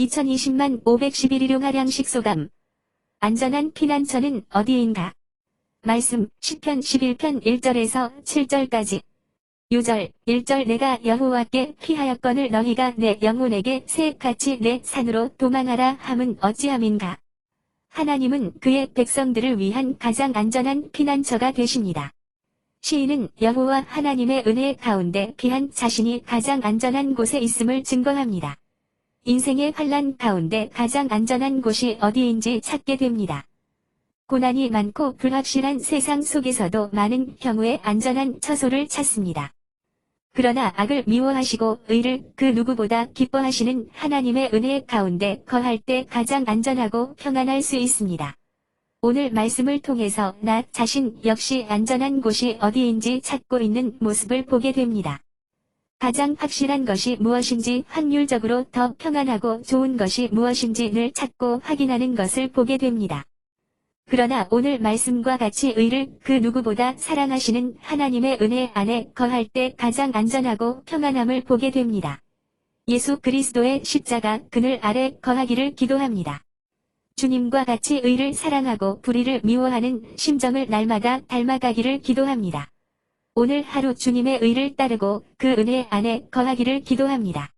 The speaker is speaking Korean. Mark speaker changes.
Speaker 1: 2020만 511 일용 하량식 소감. 안전한 피난처는 어디인가? 말씀 10편 11편 1절에서 7절까지. 유절 1절 내가 여호와께 피하였거늘 너희가 내 영혼에게 새같이 내 산으로 도망하라 함은 어찌함인가? 하나님은 그의 백성들을 위한 가장 안전한 피난처가 되십니다. 시인은 여호와 하나님의 은혜 가운데 피한 자신이 가장 안전한 곳에 있음을 증거합니다. 인생의 환란 가운데 가장 안전한 곳이 어디인지 찾게 됩니다. 고난이 많고 불확실한 세상 속에서도 많은 경우에 안전한 처소를 찾습니다. 그러나 악을 미워하시고 의를 그 누구보다 기뻐하시는 하나님의 은혜 가운데 거할 때 가장 안전하고 평안할 수 있습니다. 오늘 말씀을 통해서 나 자신 역시 안전한 곳이 어디인지 찾고 있는 모습을 보게 됩니다. 가장 확실한 것이 무엇인지 확률적으로 더 평안하고 좋은 것이 무엇인지를 찾고 확인하는 것을 보게 됩니다. 그러나 오늘 말씀과 같이 의를 그 누구보다 사랑하시는 하나님의 은혜 안에 거할 때 가장 안전하고 평안함을 보게 됩니다. 예수 그리스도의 십자가 그늘 아래 거하기를 기도합니다. 주님과 같이 의를 사랑하고 불의를 미워하는 심정을 날마다 닮아가기를 기도합니다. 오늘 하루 주님의 의를 따르고 그 은혜 안에 거하기를 기도합니다.